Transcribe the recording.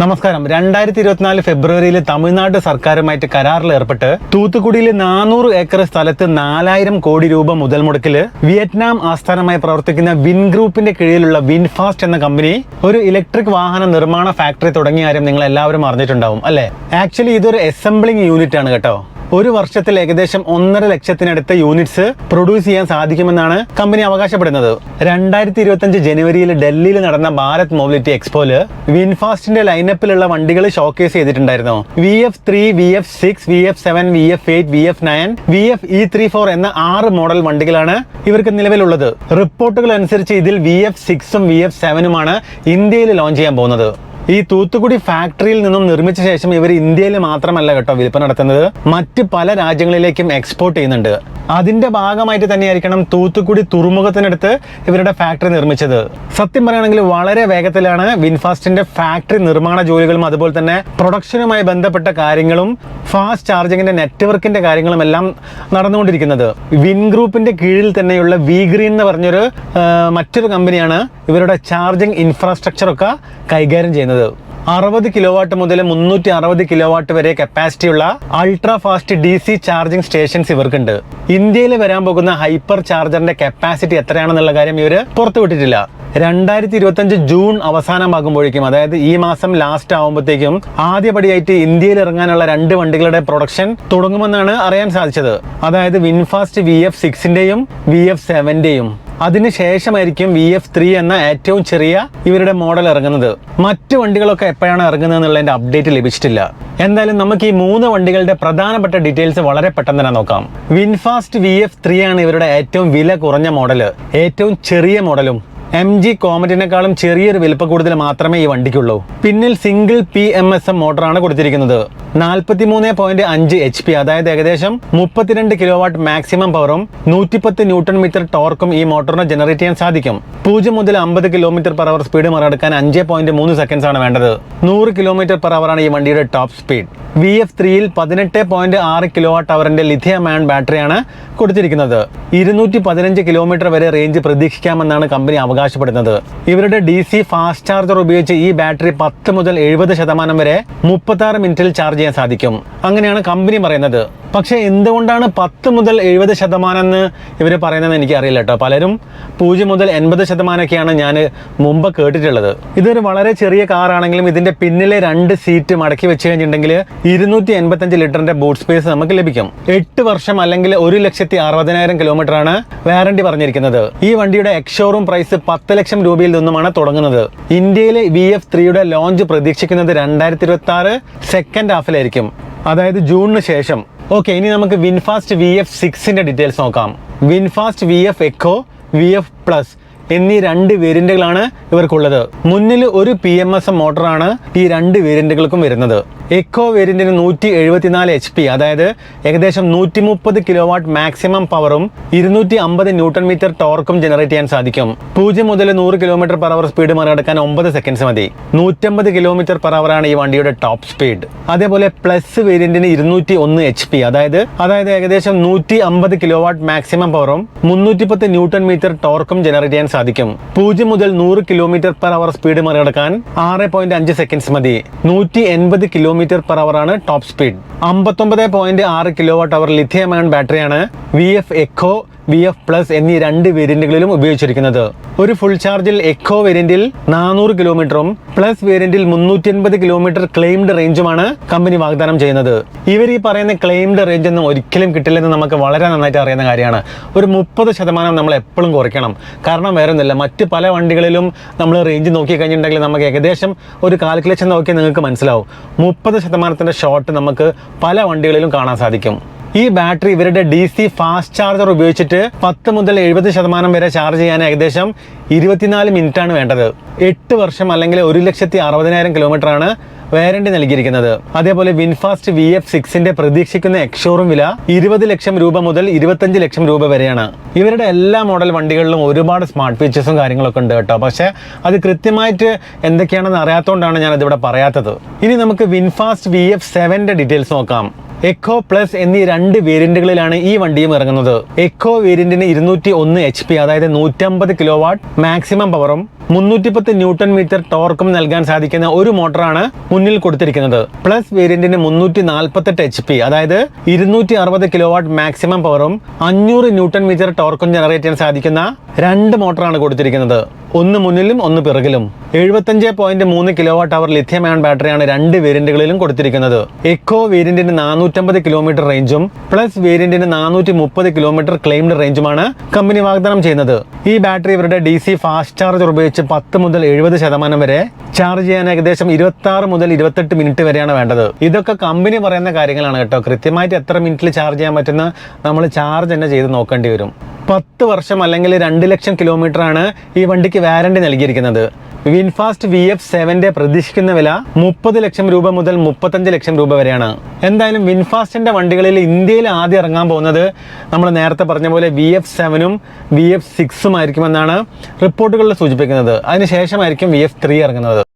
നമസ്കാരം. രണ്ടായിരത്തി ഇരുപത്തിനാല് ഫെബ്രുവരിയിൽ തമിഴ്നാട് സർക്കാരുമായിട്ട് കരാറിൽ ഏർപ്പെട്ട് തൂത്തുക്കുടിയിൽ നാനൂറ് ഏക്കർ സ്ഥലത്ത് നാലായിരം കോടി രൂപ മുതൽ മുടക്കിൽ വിയറ്റ്നാം ആസ്ഥാനമായി പ്രവർത്തിക്കുന്ന വിൻ ഗ്രൂപ്പിന്റെ കീഴിലുള്ള വിൻഫാസ്റ്റ് എന്ന കമ്പനി ഒരു ഇലക്ട്രിക് വാഹന നിർമ്മാണ ഫാക്ടറി തുടങ്ങിയ കാര്യം നിങ്ങൾ എല്ലാവരും അറിഞ്ഞിട്ടുണ്ടാവും അല്ലെ? ആക്ച്വലി ഇതൊരു അസംബ്ലിംഗ് യൂണിറ്റ് ആണ് കേട്ടോ. ഒരു വർഷത്തിൽ ഏകദേശം ഒന്നര ലക്ഷത്തിനടുത്ത് യൂണിറ്റ്സ് പ്രൊഡ്യൂസ് ചെയ്യാൻ സാധിക്കുമെന്നാണ് കമ്പനി അവകാശപ്പെടുന്നത്. രണ്ടായിരത്തി ഇരുപത്തഞ്ച് ജനുവരിയിൽ ഡൽഹിയിൽ നടന്ന ഭാരത് മൊബിലിറ്റി എക്സ്പോയിൽ വിൻഫാസ്റ്റിന്റെ ലൈനപ്പിലുള്ള വണ്ടികൾ ഷോക്കേസ് ചെയ്തിട്ടുണ്ടായിരുന്നു. V F three V F six V F seven V F eight V F nine V F E three four എന്ന ആറ് മോഡൽ വണ്ടികളാണ് ഇവർക്ക് നിലവിലുള്ളത്. റിപ്പോർട്ടുകൾ അനുസരിച്ച് ഇതിൽ വി എഫ് സിക്സും വി എഫ് സെവനുമാണ് ഇന്ത്യയിൽ ലോഞ്ച് ചെയ്യാൻ പോകുന്നത്. ഈ തൂത്തുക്കുടി ഫാക്ടറിയിൽ നിന്നും നിർമ്മിച്ച ശേഷം ഇവർ ഇന്ത്യയിൽ മാത്രമല്ല കേട്ടോ വിൽപ്പന നടത്തുന്നത്. മറ്റ് പല രാജ്യങ്ങളിലേക്കും എക്സ്പോർട്ട് ചെയ്യുന്നുണ്ട്. അതിന്റെ ഭാഗമായിട്ട് തന്നെയായിരിക്കണം തൂത്തുക്കുടി തുറമുഖത്തിനടുത്ത് ഇവരുടെ ഫാക്ടറി നിർമ്മിച്ചത്. സത്യം പറയുകയാണെങ്കിൽ വളരെ വേഗത്തിലാണ് വിൻഫാസ്റ്റിന്റെ ഫാക്ടറി നിർമ്മാണ ജോലികളും അതുപോലെ തന്നെ പ്രൊഡക്ഷനുമായി ബന്ധപ്പെട്ട കാര്യങ്ങളും ഫാസ്റ്റ് ചാർജിങ്ങിന്റെ നെറ്റ്വർക്കിന്റെ കാര്യങ്ങളും എല്ലാം നടന്നുകൊണ്ടിരിക്കുന്നത്. വിൻ ഗ്രൂപ്പിന്റെ കീഴിൽ തന്നെയുള്ള വി ഗ്രീൻ എന്ന് പറഞ്ഞൊരു മറ്റൊരു കമ്പനിയാണ് ഇവരുടെ ചാർജിങ് ഇൻഫ്രാസ്ട്രക്ചർ ഒക്കെ കൈകാര്യം ചെയ്യുന്നത്. അറുപത് കിലോ വാട്ട് മുതൽ മുന്നൂറ്റി അറുപത് കിലോ വാട്ട് വരെ കപ്പാസിറ്റിയുള്ള ultra fast D C charging stations ഇവർക്കുണ്ട്. ഇന്ത്യയിൽ വരാൻ പോകുന്ന ഹൈപ്പർ ചാർജറിന്റെ കപ്പാസിറ്റി എത്രയാണെന്നുള്ള കാര്യം ഇവർ പുറത്തുവിട്ടിട്ടില്ല രണ്ടായിരത്തി ഇരുപത്തഞ്ച് ജൂൺ അവസാനമാകുമ്പോഴേക്കും അതായത് ഈ മാസം ലാസ്റ്റ് ആകുമ്പോഴത്തേക്കും ആദ്യപടിയായിട്ട് ഇന്ത്യയിൽ ഇറങ്ങാനുള്ള രണ്ട് വണ്ടികളുടെ പ്രൊഡക്ഷൻ തുടങ്ങുമെന്നാണ് അറിയാൻ സാധിച്ചത്. അതായത് വിൻഫാസ്റ്റ് വി എഫ് സിക്സിന്റെയും വി എഫ് സെവന്റെയും അതിനുശേഷമായിരിക്കും വി എഫ് ത്രീ എന്ന ഏറ്റവും ചെറിയ ഇവരുടെ മോഡൽ ഇറങ്ങുന്നത്. മറ്റ് വണ്ടികളൊക്കെ എപ്പോഴാണ് ഇറങ്ങുന്നത് എന്നുള്ളതിന്റെ അപ്ഡേറ്റ് ലഭിച്ചിട്ടില്ല. എന്തായാലും നമുക്ക് ഈ മൂന്ന് വണ്ടികളുടെ പ്രധാനപ്പെട്ട ഡീറ്റെയിൽസ് വളരെ പെട്ടെന്ന് തന്നെ നോക്കാം. വിൻഫാസ്റ്റ് വി എഫ് ത്രീ ആണ് ഇവരുടെ ഏറ്റവും വില കുറഞ്ഞ മോഡൽ ഏറ്റവും ചെറിയ മോഡലും എം ജി കോമറ്റിനേക്കാളും ചെറിയൊരു വിൽപ്പ കൂടുതൽ മാത്രമേ ഈ വണ്ടിക്കുള്ളൂ. പിന്നിൽ single P M S M മോട്ടറാണ് കൊടുത്തിരിക്കുന്നത്. നാൽപ്പത്തി മൂന്ന് പോയിന്റ് അഞ്ച് എച്ച് പി അതായത് ഏകദേശം മുപ്പത്തിരണ്ട് കിലോ വാട്ട് മാക്സിമം പവറും നൂറ്റിപ്പത്ത് ന്യൂട്ടൺ മീറ്റർ ടോർക്കും ഈ മോട്ടോറിന് ജനറേറ്റ് ചെയ്യാൻ സാധിക്കും. പൂജ്യം മുതൽ അമ്പത് കിലോമീറ്റർ പെർ അവർ സ്പീഡ് മറികടക്കാൻ അഞ്ച് പോയിന്റ് മൂന്ന് സെക്കൻഡ്സ് ആണ് വേണ്ടത്. നൂറ് കിലോമീറ്റർ പെർ അവർ ആണ് ഈ വണ്ടിയുടെ ടോപ്പ് സ്പീഡ് വി എഫ് ത്രീയിൽ പതിനെട്ട് പോയിന്റ് ആറ് കിലോ വാട്ട് അവറിന്റെ ലിഥിയം ആൻ ബാറ്ററിയാണ് കൊടുത്തിരിക്കുന്നത്. ഇരുന്നൂറ്റി പതിനഞ്ച് കിലോമീറ്റർ വരെ റേഞ്ച് പ്രതീക്ഷിക്കാമെന്നാണ് കമ്പനി അവകാശപ്പെടുന്നത്. ഇവരുടെ ഡി സി ഫാസ്റ്റ് ചാർജർ ഉപയോഗിച്ച് ഈ ബാറ്ററി പത്ത് മുതൽ എഴുപത് ശതമാനം വരെ മുപ്പത്തി ആറ് മിനിറ്റിൽ ചാർജ് ചെയ്യാൻ സാധിക്കും. അങ്ങനെയാണ് കമ്പനി പറയുന്നത്. പക്ഷേ എന്തുകൊണ്ടാണ് പത്ത് മുതൽ എഴുപത് ശതമാനം എന്ന് ഇവർ പറയുന്നതെന്ന് എനിക്കറിയില്ല കേട്ടോ. പലരും പൂജ്യം മുതൽ എൺപത് ശതമാനമൊക്കെയാണ് ഞാൻ മുമ്പ് കേട്ടിട്ടുള്ളത്. ഇതൊരു വളരെ ചെറിയ കാറാണെങ്കിലും ഇതിന്റെ പിന്നിലെ രണ്ട് സീറ്റ് മടക്കി വെച്ച് കഴിഞ്ഞിട്ടുണ്ടെങ്കിൽ ഇരുന്നൂറ്റി എൺപത്തഞ്ച് ലിറ്ററിന്റെ ബൂട്ട് സ്പേസ് നമുക്ക് ലഭിക്കും. എട്ട് വർഷം അല്ലെങ്കിൽ ഒരു ലക്ഷത്തി അറുപതിനായിരം കിലോമീറ്റർ ആണ് വാറണ്ടി പറഞ്ഞിരിക്കുന്നത്. ഈ വണ്ടിയുടെ എക്സ്ഷോറൂം പ്രൈസ് പത്ത് ലക്ഷം രൂപയിൽ നിന്നുമാണ് തുടങ്ങുന്നത്. ഇന്ത്യയിലെ വി എഫ് ത്രീയുടെ ലോഞ്ച് പ്രതീക്ഷിക്കുന്നത് രണ്ടായിരത്തി ഇരുപത്തി ആറ് സെക്കൻഡ് ഹാഫിലായിരിക്കും അതായത് ജൂണിന് ശേഷം. ഓക്കെ ഇനി നമുക്ക് വിൻഫാസ്റ്റ് വി എഫ് സിക്സിന്റെ ഡീറ്റെയിൽസ് നോക്കാം. VinFast V F eco V F plus എന്നീ രണ്ട് വേരിയന്റുകളാണ് ഇവർക്കുള്ളത്. മുന്നിൽ ഒരു പി എം എസ് എം മോട്ടറാണ് ഈ രണ്ട് വേരിയന്റുകൾക്കും വരുന്നത്. എക്കോ വേരിയന്റിന് നൂറ്റി എഴുപത്തിനാല് എച്ച് പി അതായത് ഏകദേശം നൂറ്റി മുപ്പത് കിലോ വാട്ട് മാക്സിമം പവറും ഇരുന്നൂറ്റി അമ്പത് ന്യൂട്ടൺ മീറ്റർ ടോർക്കും ജനറേറ്റ് ചെയ്യാൻ സാധിക്കും. പൂജ്യം മുതൽ നൂറ് കിലോമീറ്റർ പെർ അവർ സ്പീഡ് മറികടക്കാൻ ഒമ്പത് സെക്കൻഡ്സ് മതി. നൂറ്റമ്പത് കിലോമീറ്റർ പെർ അവറാണ് ഈ വണ്ടിയുടെ ടോപ്പ് സ്പീഡ് അതേപോലെ പ്ലസ് വേരിയന്റിന് ഇരുന്നൂറ്റി ഒന്ന് എച്ച് പി അതായത് അതായത് ഏകദേശം നൂറ്റി അമ്പത് കിലോ വാട്ട് മാക്സിമം പവറും മുന്നൂറ്റി പത്ത് ന്യൂട്ടൺ മീറ്റർ ടോർക്കും ജനറേറ്റ് ചെയ്യാൻ സാധിക്കും. പൂജ്യം മുതൽ നൂറ് കിലോമീറ്റർ പെർ അവർ സ്പീഡ് മറികടക്കാൻ ആറ് പോയിന്റ് അഞ്ച് സെക്കൻഡ്സ് മതി. നൂറ്റി എൺപത് കിലോമീറ്റർ പെർ അവർ ആണ് ടോപ്പ് സ്പീഡ് അമ്പത്തൊമ്പത് പോയിന്റ് ആറ് kilo watt hour lithium ion ബാറ്ററിയാണ് V F eco V F plus എന്നീ രണ്ട് വേരിയന്റുകളിലും ഉപയോഗിച്ചിരിക്കുന്നത്. ഒരു ഫുൾ ചാർജിൽ എക്കോ വേരിയന്റിൽ നാനൂറ് കിലോമീറ്ററും പ്ലസ് വേരിയന്റിൽ മുന്നൂറ്റി അൻപത് കിലോമീറ്റർ ക്ലെയിംഡ് റേഞ്ചുമാണ് കമ്പനി വാഗ്ദാനം ചെയ്യുന്നത്. ഇവർ ഈ പറയുന്ന ക്ലെയിംഡ് റേഞ്ച് ഒന്നും ഒരിക്കലും കിട്ടില്ലെന്ന് നമുക്ക് വളരെ നന്നായിട്ട് അറിയുന്ന കാര്യമാണ്. ഒരു മുപ്പത് ശതമാനം നമ്മൾ എപ്പോഴും കുറയ്ക്കണം. കാരണം വേറെ ഒന്നുമില്ല മറ്റ് പല വണ്ടികളിലും നമ്മൾ റേഞ്ച് നോക്കി കഴിഞ്ഞിട്ടുണ്ടെങ്കിൽ നമുക്ക് ഏകദേശം ഒരു കാൽക്കുലേഷൻ നോക്കിയാൽ നിങ്ങൾക്ക് മനസ്സിലാവും. മുപ്പത് ശതമാനത്തിന്റെ ഷോട്ട് നമുക്ക് പല വണ്ടികളിലും കാണാൻ സാധിക്കും. ഈ ബാറ്ററി ഇവരുടെ ഡി സി ഫാസ്റ്റ് ചാർജർ ഉപയോഗിച്ചിട്ട് പത്ത് മുതൽ എഴുപത് ശതമാനം വരെ ചാർജ് ചെയ്യാൻ ഏകദേശം ഇരുപത്തിനാല് മിനിറ്റ് ആണ് വേണ്ടത്. എട്ട് വർഷം അല്ലെങ്കിൽ ഒരു ലക്ഷത്തി അറുപതിനായിരം കിലോമീറ്റർ ആണ് വാരണ്ടി നൽകിയിരിക്കുന്നത്. അതേപോലെ വിൻഫാസ്റ്റ് വി എഫ് സിക്സിന്റെ പ്രതീക്ഷിക്കുന്ന എക്സ്ഷോറും വില ഇരുപത് ലക്ഷം രൂപ മുതൽ ഇരുപത്തഞ്ച് ലക്ഷം രൂപ വരെയാണ്. ഇവരുടെ എല്ലാ മോഡൽ വണ്ടികളിലും ഒരുപാട് സ്മാർട്ട് ഫീച്ചേഴ്സും കാര്യങ്ങളൊക്കെ ഉണ്ട് കേട്ടോ. പക്ഷേ അത് കൃത്യമായിട്ട് എന്തൊക്കെയാണെന്ന് അറിയാത്തതുകൊണ്ടാണ് ഞാൻ ഇതിവിടെ പറയാത്തത്. ഇനി നമുക്ക് വിൻഫാസ്റ്റ് വി എഫ് സെവന്റെ ഡീറ്റെയിൽസ് നോക്കാം. എക്കോ പ്ലസ് എന്നീ രണ്ട് വേരിയന്റുകളിലാണ് ഈ വണ്ടിയും ഇറങ്ങുന്നത്. എക്കോ വേരിയന്റിന് ഇരുന്നൂറ്റി ഒന്ന് എച്ച് പി അതായത് നൂറ്റമ്പത് കിലോ വാട്ട് മാക്സിമം പവറും മുന്നൂറ്റിപ്പത്ത് ന്യൂട്ടൺ മീറ്റർ ടോർക്കും നൽകാൻ സാധിക്കുന്ന ഒരു മോട്ടറാണ് മുന്നിൽ കൊടുത്തിരിക്കുന്നത്. പ്ലസ് വേരിയന്റിന് മുന്നൂറ്റി നാൽപ്പത്തെട്ട് എച്ച് പി അതായത് ഇരുന്നൂറ്റി അറുപത് കിലോ വാട്ട് മാക്സിമം പവറും അഞ്ഞൂറ് ന്യൂട്ടൺ മീറ്റർ ടോർക്കും ജനറേറ്റ് ചെയ്യാൻ സാധിക്കുന്ന രണ്ട് മോട്ടറാണ് കൊടുത്തിരിക്കുന്നത്. ഒന്ന് മുന്നിലും ഒന്ന് പിറകിലും. എഴുപത്തഞ്ച് പോയിന്റ് മൂന്ന് kilo watt hour lithium ion ബാറ്ററിയാണ് രണ്ട് വേരിയന്റുകളിലും കൊടുത്തിരിക്കുന്നത്. എക്കോ വേരിയന്റിന് നാനൂറ്റമ്പത് കിലോമീറ്റർ റേഞ്ചും പ്ലസ് വേരിയന്റിന് നാനൂറ്റി മുപ്പത് കിലോമീറ്റർ ക്ലെയിംഡ് റേഞ്ചുമാണ് കമ്പനി വാഗ്ദാനം ചെയ്യുന്നത്. ഈ ബാറ്ററി ഇവരുടെ ഡി സി ഫാസ്റ്റ് ചാർജർ ഉപയോഗിച്ച് പത്ത് മുതൽ എഴുപത് ശതമാനം വരെ ചാർജ് ചെയ്യാൻ ഏകദേശം ഇരുപത്തി മുതൽ ഇരുപത്തെട്ട് മിനിറ്റ് വരെയാണ് വേണ്ടത്. ഇതൊക്കെ കമ്പനി പറയുന്ന കാര്യങ്ങളാണ് കേട്ടോ. കൃത്യമായിട്ട് എത്ര മിനിറ്റിൽ ചാർജ് ചെയ്യാൻ പറ്റുന്ന നമ്മൾ ചാർജ് തന്നെ ചെയ്ത് നോക്കേണ്ടി വരും. പത്ത് വർഷം അല്ലെങ്കിൽ രണ്ട് ലക്ഷം കിലോമീറ്റർ ആണ് ഈ വണ്ടിക്ക് വാരണ്ടി നൽകിയിരിക്കുന്നത്. വിൻഫാസ്റ്റ് വി എഫ് സെവന്റെ പ്രതീക്ഷിക്കുന്ന വില മുപ്പത് ലക്ഷം രൂപ മുതൽ മുപ്പത്തഞ്ച് ലക്ഷം രൂപ വരെയാണ്. എന്തായാലും വിൻഫാസ്റ്റിന്റെ വണ്ടികളിൽ ഇന്ത്യയിൽ ആദ്യം ഇറങ്ങാൻ പോകുന്നത് നമ്മൾ നേരത്തെ പറഞ്ഞ പോലെ വി എഫ് സെവനും വി എഫ് സിക്സും ആയിരിക്കുമെന്നാണ് റിപ്പോർട്ടുകളിൽ സൂചിപ്പിക്കുന്നത്. അതിനുശേഷമായിരിക്കും വി എഫ് ത്രീ ഇറങ്ങുന്നത്.